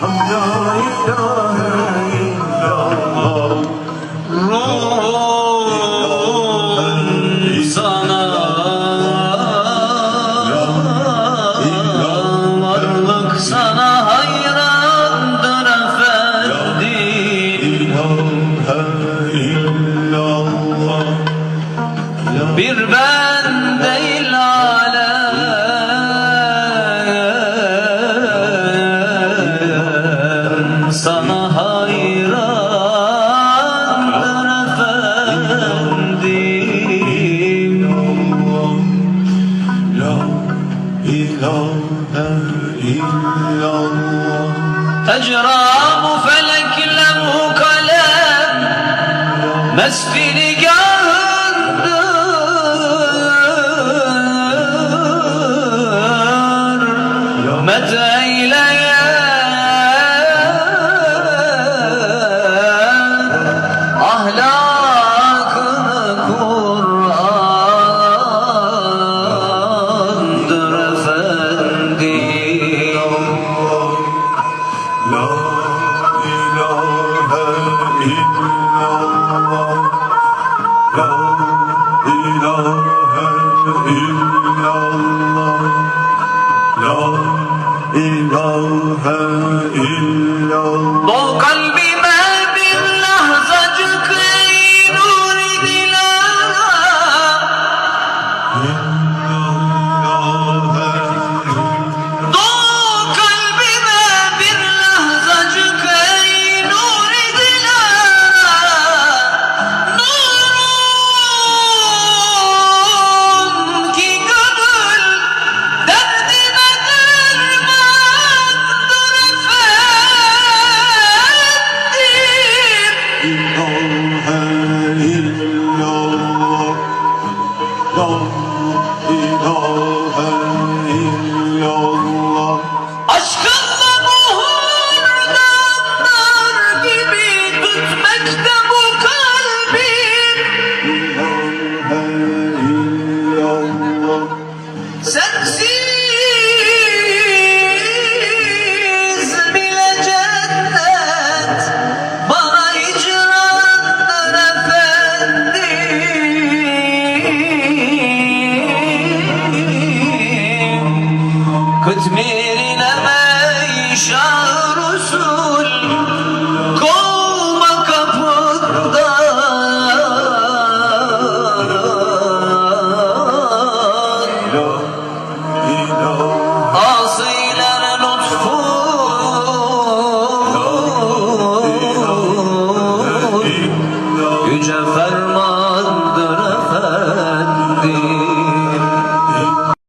हम जाए اجرام فلك لمو كلام مستی نگاه illallah. Dol kalbi. illallah, la ilahe تدمير نمايش رسول kovma kapında Asiler lütfu. Yüce Ferman